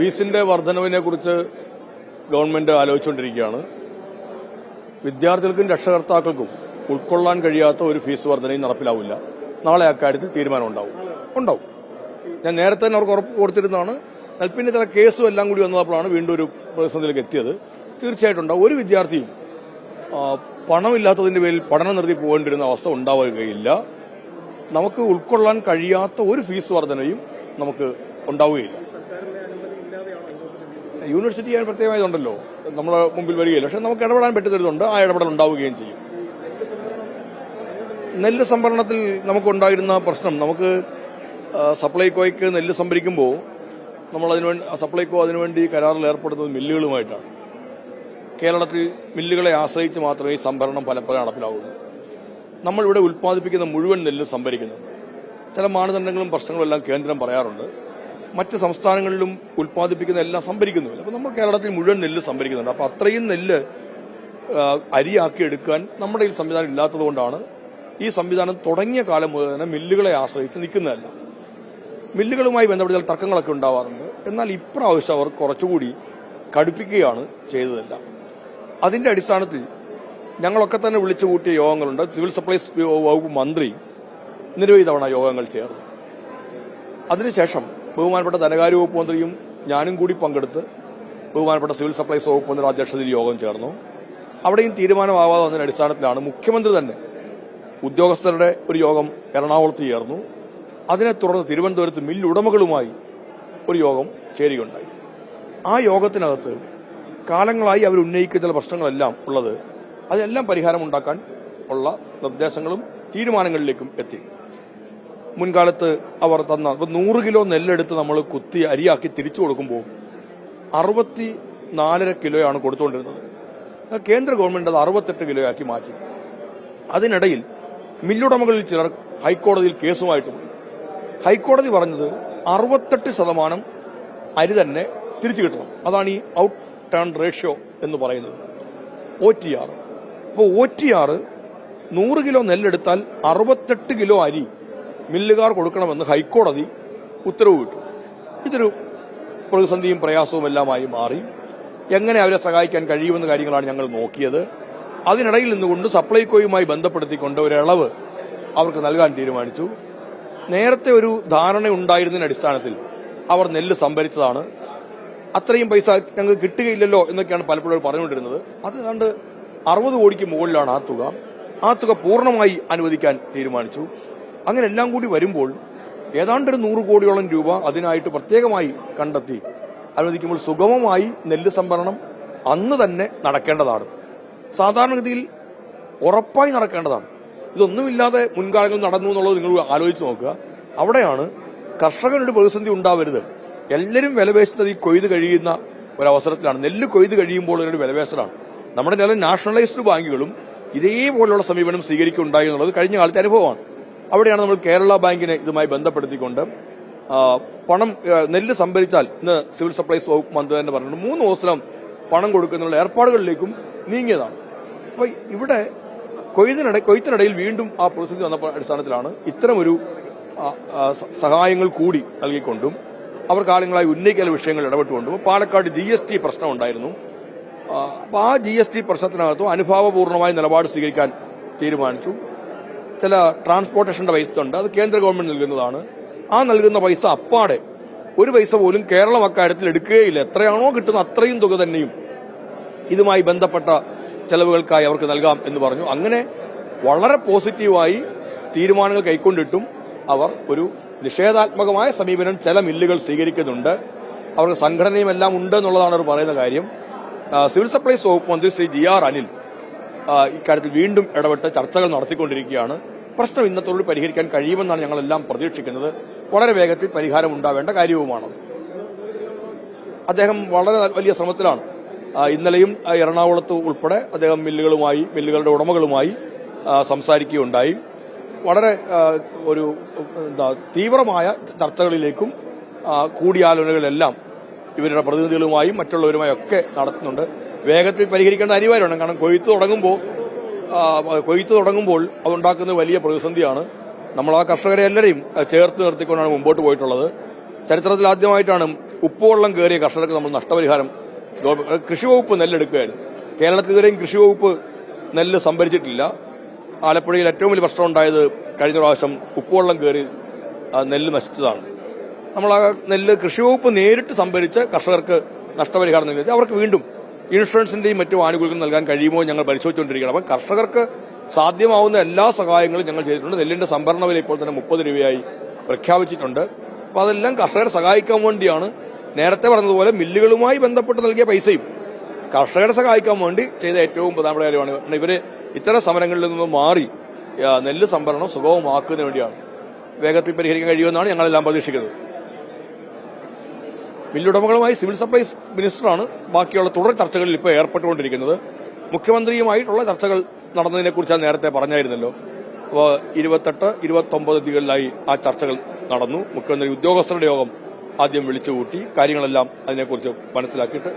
ഫീസിന്റെ വർധനവിനെ കുറിച്ച് ഗവൺമെന്റ് ആലോചിച്ചുകൊണ്ടിരിക്കുകയാണ്. വിദ്യാർത്ഥികൾക്കും രക്ഷകർത്താക്കൾക്കും ഉൾക്കൊള്ളാൻ കഴിയാത്ത ഒരു ഫീസ് വർധനയും നടപ്പിലാവില്ല. നാളെ അക്കാര്യത്തിൽ തീരുമാനം ഉണ്ടാവും. ഉണ്ടാവും. ഞാൻ നേരത്തെ തന്നെ അവർക്ക് ഉറപ്പ് കൊടുത്തിരുന്നതാണ്. എന്നാൽ പിന്നെ ചില കേസും എല്ലാം കൂടി വന്നപ്പോഴാണ് വീണ്ടും ഒരു പ്രതിസന്ധിയിലേക്ക് എത്തിയത്. തീർച്ചയായിട്ടും ഉണ്ടാവും. ഒരു വിദ്യാർത്ഥിയും പണമില്ലാത്തതിന്റെ പേരിൽ പഠനം നിർത്തി പോകേണ്ടിരുന്ന അവസ്ഥ ഉണ്ടാവുകയില്ല. നമുക്ക് ഉൾക്കൊള്ളാൻ കഴിയാത്ത ഒരു ഫീസ് വർധനയും നമുക്ക് ഉണ്ടാവുകയില്ല. യൂണിവേഴ്സിറ്റി ചെയ്യാൻ പ്രത്യേകമായതുണ്ടല്ലോ. നമ്മുടെ മുമ്പിൽ വരികയില്ല. പക്ഷെ നമുക്ക് ഇടപെടാൻ പറ്റുന്നതുണ്ട് ആ ഇടപെടൽ ഉണ്ടാവുകയും ചെയ്യും. നെല്ല് സംഭരണത്തിൽ നമുക്കുണ്ടായിരുന്ന പ്രശ്നം. നമുക്ക് സപ്ലൈകോയ്ക്ക് നെല്ല് സംഭരിക്കുമ്പോൾ നമ്മൾ അതിനുവേണ്ടി സപ്ലൈകോ അതിനുവേണ്ടി കരാറിൽ ഏർപ്പെടുന്നത് മില്ലുകളുമായിട്ടാണ്. കേരളത്തിൽ മില്ലുകളെ ആശ്രയിച്ച് മാത്രമേ ഈ സംഭരണം പലപ്പോഴും നടപ്പിലാവുള്ളൂ. നമ്മളിവിടെ ഉൽപ്പാദിപ്പിക്കുന്ന മുഴുവൻ നെല്ല് സംഭരിക്കുന്നു. ചില മാനദണ്ഡങ്ങളും പ്രശ്നങ്ങളും എല്ലാം കേന്ദ്രം പറയാറുണ്ട്. മറ്റ് സംസ്ഥാനങ്ങളിലും ഉൽപ്പാദിപ്പിക്കുന്ന എല്ലാം സംഭരിക്കുന്നുമില്ല. അപ്പോൾ നമ്മൾ കേരളത്തിൽ മുഴുവൻ നെല്ല് സംഭരിക്കുന്നുണ്ട്. അപ്പോൾ അത്രയും നെല്ല് അരിയാക്കി എടുക്കാൻ നമ്മുടെ ഈ സംവിധാനം ഇല്ലാത്തതുകൊണ്ടാണ് ഈ സംവിധാനം തുടങ്ങിയ കാലം മുതൽ തന്നെ മില്ലുകളെ ആശ്രയിച്ച് നിൽക്കുന്നതല്ല. മില്ലുകളുമായി ബന്ധപ്പെട്ട ചില തർക്കങ്ങളൊക്കെ ഉണ്ടാവാറുണ്ട്. എന്നാൽ ഇപ്രാവശ്യം അവർ കുറച്ചുകൂടി കടുപ്പിക്കുകയാണ് ചെയ്തതല്ല. അതിന്റെ അടിസ്ഥാനത്തിൽ ഞങ്ങളൊക്കെ തന്നെ വിളിച്ചു കൂട്ടിയ യോഗങ്ങളുണ്ട്. സിവിൽ സപ്ലൈസ് വകുപ്പ് മന്ത്രി നിരവധി തവണ യോഗങ്ങൾ ചേർന്നു. അതിനുശേഷം ബഹുമാനപ്പെട്ട ധനകാര്യ വകുപ്പ് മന്ത്രിയും ഞാനും കൂടി പങ്കെടുത്ത് ബഹുമാനപ്പെട്ട സിവിൽ സപ്ലൈസ് വകുപ്പ് മന്ത്രിയുടെ അധ്യക്ഷതയിൽ യോഗം ചേർന്നു. അവിടെയും തീരുമാനമാവാതെ വന്നതിന്റെ അടിസ്ഥാനത്തിലാണ് മുഖ്യമന്ത്രി തന്നെ ഉദ്യോഗസ്ഥരുടെ ഒരു യോഗം എറണാകുളത്ത് ചേർന്നു. അതിനെ തുടർന്ന് തിരുവനന്തപുരത്ത് മില്ലുടമകളുമായി ഒരു യോഗം ചേരുകയുണ്ടായി. ആ യോഗത്തിനകത്ത് കാലങ്ങളായി അവർ ഉന്നയിക്കുന്ന ചില പ്രശ്നങ്ങളെല്ലാം ഉള്ളത് അതെല്ലാം പരിഹാരമുണ്ടാക്കാൻ ഉള്ള നിർദ്ദേശങ്ങളും തീരുമാനങ്ങളിലേക്കും എത്തി. മുൻകാലത്ത് അവർ തന്ന ഇപ്പൊ നൂറ് കിലോ നെല്ലെടുത്ത് നമ്മൾ കുത്തി അരിയാക്കി തിരിച്ചു കൊടുക്കുമ്പോൾ അറുപത്തി നാലര കിലോയാണ് കൊടുത്തുകൊണ്ടിരുന്നത് കേന്ദ്ര ഗവൺമെന്റ് അത് അറുപത്തെട്ട് കിലോയാക്കി മാറ്റി. അതിനിടയിൽ മില്ലുടമകളിൽ ചിലർ ഹൈക്കോടതിയിൽ കേസുമായിട്ട് പോയി. ഹൈക്കോടതി പറഞ്ഞത് അറുപത്തെട്ട് ശതമാനം അരി തന്നെ തിരിച്ചു കിട്ടണം. അതാണ് ഈ ഔട്ട് ടേൺ റേഷ്യോ എന്ന് പറയുന്നത്. O T R. അപ്പോൾ ഒ ടി ആർ നൂറ് കിലോ നെല്ലെടുത്താൽ അറുപത്തെട്ട് കിലോ അരി മില്ലുകാർ കൊടുക്കണമെന്ന് ഹൈക്കോടതി ഉത്തരവ് വിട്ടു. ഇതൊരു പ്രതിസന്ധിയും പ്രയാസവും എല്ലാമായി മാറി. എങ്ങനെ അവരെ സഹായിക്കാൻ കഴിയുമെന്ന കാര്യങ്ങളാണ് ഞങ്ങൾ നോക്കിയത്. അതിനിടയിൽ നിന്നുകൊണ്ട് സപ്ലൈകോയുമായി ബന്ധപ്പെടുത്തിക്കൊണ്ട് ഒരു ഇളവ് അവർക്ക് നൽകാൻ തീരുമാനിച്ചു. നേരത്തെ ഒരു ധാരണ ഉണ്ടായിരുന്നതിന് അടിസ്ഥാനത്തിൽ അവർ നെല്ല് സംഭരിച്ചതാണ്. അത്രയും പൈസ ഞങ്ങൾക്ക് കിട്ടുകയില്ലല്ലോ എന്നൊക്കെയാണ് പലപ്പോഴും പറഞ്ഞുകൊണ്ടിരുന്നത്. അത് ഏതാണ്ട് അറുപത് കോടിക്ക് മുകളിലാണ് ആ തുക. ആ തുക പൂർണമായി അനുവദിക്കാൻ തീരുമാനിച്ചു. അങ്ങനെ എല്ലാം കൂടി വരുമ്പോൾ ഏതാണ്ട് ഒരു നൂറ് കോടിയോളം രൂപ അതിനായിട്ട് പ്രത്യേകമായി കണ്ടെത്തി. അനുവദിക്കുമ്പോൾ സുഗമമായി നെല്ല് സംഭരണം അന്ന് തന്നെ നടക്കേണ്ടതാണ്. സാധാരണഗതിയിൽ ഉറപ്പായി നടക്കേണ്ടതാണ്. ഇതൊന്നുമില്ലാതെ മുൻകാലങ്ങളിൽ നടന്നു എന്നുള്ളത് നിങ്ങൾ ആലോചിച്ച് നോക്കുക. അവിടെയാണ് കർഷകനൊരു പ്രതിസന്ധി ഉണ്ടാവരുത്. എല്ലാവരും വിലപേശുന്നത് ഈ കൊയ്ത് കഴിയുന്ന ഒരവസരത്തിലാണ്. നെല്ല് കൊയ്ത് കഴിയുമ്പോൾ ഒരു വിലപേശലാണ്. നമ്മുടെ ചില നാഷണലൈസ്ഡ് ബാങ്കുകളും ഇതേപോലെയുള്ള സമീപനം സ്വീകരിക്കുകയുണ്ടായി എന്നുള്ളത് കഴിഞ്ഞ കാലത്തെ അനുഭവമാണ്. അവിടെയാണ് നമ്മൾ കേരള ബാങ്കിനെ ഇതുമായി ബന്ധപ്പെടുത്തിക്കൊണ്ട് പണം നെല്ല് സംഭരിച്ചാൽ ഇന്ന് സിവിൽ സപ്ലൈസ് വകുപ്പ് മന്ത്രി തന്നെ പറഞ്ഞിട്ടുണ്ട് മൂന്ന് ദിവസം പണം കൊടുക്കുന്നതിനുള്ള ഏർപ്പാടുകളിലേക്കും നീങ്ങിയതാണ്. അപ്പൊ ഇവിടെ കൊയ്തിനിടെ കൊയ്ത്തിനിടയിൽ വീണ്ടും ആ പ്രതിസന്ധി വന്ന അടിസ്ഥാനത്തിലാണ് ഇത്തരമൊരു സഹായങ്ങൾ കൂടി നൽകിക്കൊണ്ടും അവർ കാലങ്ങളായി ഉന്നയിക്കുന്ന വിഷയങ്ങൾ ഇടപെട്ടുകൊണ്ടും പാലക്കാട് ജി എസ് ടി പ്രശ്നം ഉണ്ടായിരുന്നു. ആ ജി എസ് ടി പ്രശ്നത്തിനകത്തും അനുഭാവപൂർണമായ നിലപാട് സ്വീകരിക്കാൻ തീരുമാനിച്ചു. ചില ട്രാൻസ്പോർട്ടേഷന്റെ പൈസ ഉണ്ട്. അത് കേന്ദ്ര ഗവൺമെന്റ് നൽകുന്നതാണ്. ആ നൽകുന്ന പൈസ അപ്പാടെ ഒരു പൈസ പോലും കേരളം അക്കാര്യത്തിൽ എടുക്കുകയില്ല. എത്രയാണോ കിട്ടുന്ന അത്രയും തുക തന്നെയും ഇതുമായി ബന്ധപ്പെട്ട ചെലവുകൾക്കായി അവർക്ക് നൽകാം എന്ന് പറഞ്ഞു. അങ്ങനെ വളരെ പോസിറ്റീവായി തീരുമാനങ്ങൾ കൈക്കൊണ്ടിട്ടും അവർ ഒരു നിഷേധാത്മകമായ സമീപനം ചില മില്ലുകൾ സ്വീകരിക്കുന്നുണ്ട്. അവർക്ക് സംഘടനയും എല്ലാം ഉണ്ട് എന്നുള്ളതാണ് അവർ പറയുന്ന കാര്യം. സിവിൽ സപ്ലൈസ് വകുപ്പ് മന്ത്രി ശ്രീ ജി ആർ അനിൽ ഇക്കാര്യത്തിൽ വീണ്ടും ഇടപെട്ട് ചർച്ചകൾ നടത്തിക്കൊണ്ടിരിക്കുകയാണ്. പ്രശ്നം ഇന്നത്തോട് പരിഹരിക്കാൻ കഴിയുമെന്നാണ് ഞങ്ങളെല്ലാം പ്രതീക്ഷിക്കുന്നത്. വളരെ വേഗത്തിൽ പരിഹാരം ഉണ്ടാവേണ്ട കാര്യവുമാണ്. അദ്ദേഹം വളരെ വലിയ ശ്രമത്തിലാണ്. ഇന്നലെയും എറണാകുളത്ത് ഉൾപ്പെടെ അദ്ദേഹം മില്ലുകളുമായി മില്ലുകളുടെ ഉടമകളുമായി സംസാരിക്കുകയുണ്ടായി. വളരെ ഒരു എന്താ തീവ്രമായ ചർച്ചകളിലേക്കും കൂടിയാലോചനകളെല്ലാം ഇവരുടെ പ്രതിനിധികളുമായും മറ്റുള്ളവരുമായും ഒക്കെ നടത്തുന്നുണ്ട്. വേഗത്തിൽ പരിഹരിക്കേണ്ട അനിവാര്യമാണ്. കാരണം കൊയ്ത്ത് തുടങ്ങുമ്പോൾ കൊയ്ത്ത് തുടങ്ങുമ്പോൾ അതുണ്ടാക്കുന്ന വലിയ പ്രതിസന്ധിയാണ്. നമ്മൾ ആ കർഷകരെ എല്ലാവരെയും ചേർത്ത് നിർത്തിക്കൊണ്ടാണ് മുമ്പോട്ട് പോയിട്ടുള്ളത്. ചരിത്രത്തിൽ ആദ്യമായിട്ടാണ് ഉപ്പുവെള്ളം കയറിയ കർഷകർക്ക് നമ്മൾ നഷ്ടപരിഹാരം കൃഷിവകുപ്പ് കൃഷി വകുപ്പ് നെല്ലെടുക്കുകയായിരുന്നു. കേരളത്തിൽ ഇതുവരെയും കൃഷിവകുപ്പ് നെല്ല് സംഭരിച്ചിട്ടില്ല. ആലപ്പുഴയിൽ ഏറ്റവും വലിയ പ്രശ്നം ഉണ്ടായത് കഴിഞ്ഞ പ്രാവശ്യം ഉപ്പുവെള്ളം കയറി നെല്ല് നശിച്ചതാണ്. നമ്മൾ ആ നെല്ല് കൃഷിവകുപ്പ് നേരിട്ട് സംഭരിച്ച് കർഷകർക്ക് നഷ്ടപരിഹാരം നൽകി. അവർക്ക് വീണ്ടും ഇൻഷുറൻസിന്റെയും മറ്റു ആനുകൂല്യങ്ങൾ നൽകാൻ കഴിയുമോ ഞങ്ങൾ പരിശോധിച്ചുകൊണ്ടിരിക്കണം അപ്പം കർഷകർക്ക് സാധ്യമാവുന്ന എല്ലാ സഹായങ്ങളും ഞങ്ങൾ ചെയ്തിട്ടുണ്ട്. നെല്ലിന്റെ സംഭരണ വില ഇപ്പോൾ തന്നെ മുപ്പത് രൂപയായി പ്രഖ്യാപിച്ചിട്ടുണ്ട്. അപ്പോൾ അതെല്ലാം കർഷകരെ സഹായിക്കാൻ വേണ്ടിയാണ് നേരത്തെ പറഞ്ഞതുപോലെ മില്ലുകളുമായി ബന്ധപ്പെട്ട് നൽകിയ പൈസയും കർഷകരെ സഹായിക്കാൻ വേണ്ടി ചെയ്ത ഏറ്റവും പ്രധാനപ്പെട്ട കാര്യമാണ്. ഇവർ ഇത്തരം സമരങ്ങളിൽ നിന്ന് മാറി നെല്ല് സംഭരണം സുഗമമാക്കുന്നതിന് വേണ്ടിയാണ്. വേഗത്തിൽ പരിഹരിക്കാൻ കഴിയുമെന്നാണ് ഞങ്ങളെല്ലാം പ്രതീക്ഷിക്കുന്നത്. മില്ലുടമകളുമായി സിവിൽ സപ്ലൈസ് മിനിസ്റ്ററാണ് ബാക്കിയുള്ള തുടർ ചർച്ചകളിൽ ഇപ്പോൾ ഏർപ്പെട്ടുകൊണ്ടിരിക്കുന്നത്. മുഖ്യമന്ത്രിയുമായിട്ടുള്ള ചർച്ചകൾ നടന്നതിനെ കുറിച്ച് നേരത്തെ പറഞ്ഞായിരുന്നല്ലോ. അപ്പോൾ ഇരുപത്തെട്ട് ഇരുപത്തൊമ്പത് തീയതികളിലായി ആ ചർച്ചകൾ നടന്നു. മുഖ്യമന്ത്രി ഉദ്യോഗസ്ഥരുടെ യോഗം ആദ്യം വിളിച്ചുകൂട്ടി കാര്യങ്ങളെല്ലാം അതിനെക്കുറിച്ച് മനസ്സിലാക്കിയിട്ട്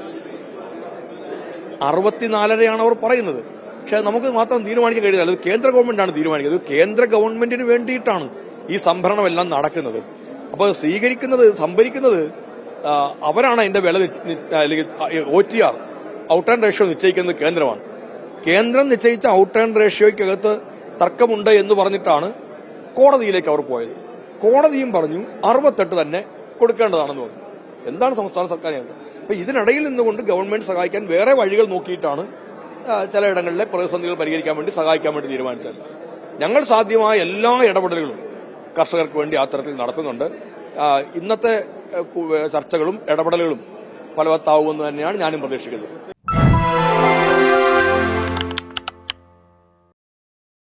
അറുപത്തിനാലരയാണ് അവർ പറയുന്നത്. പക്ഷെ നമുക്ക് മാത്രം തീരുമാനിക്കാൻ കഴിയില്ല അത് കേന്ദ്ര ഗവൺമെന്റാണ് തീരുമാനിക്കുന്നത്. കേന്ദ്ര ഗവൺമെന്റിന് വേണ്ടിയിട്ടാണ് ഈ സംഭരണമെല്ലാം നടക്കുന്നത്. അപ്പോൾ സ്വീകരിക്കുന്നത് സംഭരിക്കുന്നത് അവരാണ് അതിന്റെ വില അല്ലെങ്കിൽ O T R out and ratio നിശ്ചയിക്കുന്നത് കേന്ദ്രമാണ്. കേന്ദ്രം നിശ്ചയിച്ച ഔട്ട് ആൻഡ് റേഷ്യോയ്ക്കകത്ത് തർക്കമുണ്ട് എന്ന് പറഞ്ഞിട്ടാണ് കോടതിയിലേക്ക് അവർ പോയത്. കോടതിയും പറഞ്ഞു അറുപത്തെട്ട് തന്നെ കൊടുക്കേണ്ടതാണെന്ന് പറഞ്ഞു. എന്താണ് സംസ്ഥാന സർക്കാർ അപ്പൊ ഇതിനിടയിൽ നിന്നുകൊണ്ട് ഗവൺമെന്റ് സഹായിക്കാൻ വേറെ വഴികൾ നോക്കിയിട്ടാണ് ചിലയിടങ്ങളിലെ പ്രതിസന്ധികൾ പരിഹരിക്കാൻ വേണ്ടി സഹായിക്കാൻ വേണ്ടി തീരുമാനിച്ചത്. ഞങ്ങൾ സാധ്യമായ എല്ലാ ഇടപെടലുകളും കർഷകർക്ക് വേണ്ടി ആ തരത്തിൽ നടത്തുന്നുണ്ട്. ഇന്നത്തെ ചർച്ചകളും ഇടപെടലുകളും ഫലവത്താവുമെന്ന് തന്നെയാണ് ഞാനും പ്രതീക്ഷിക്കുന്നത്.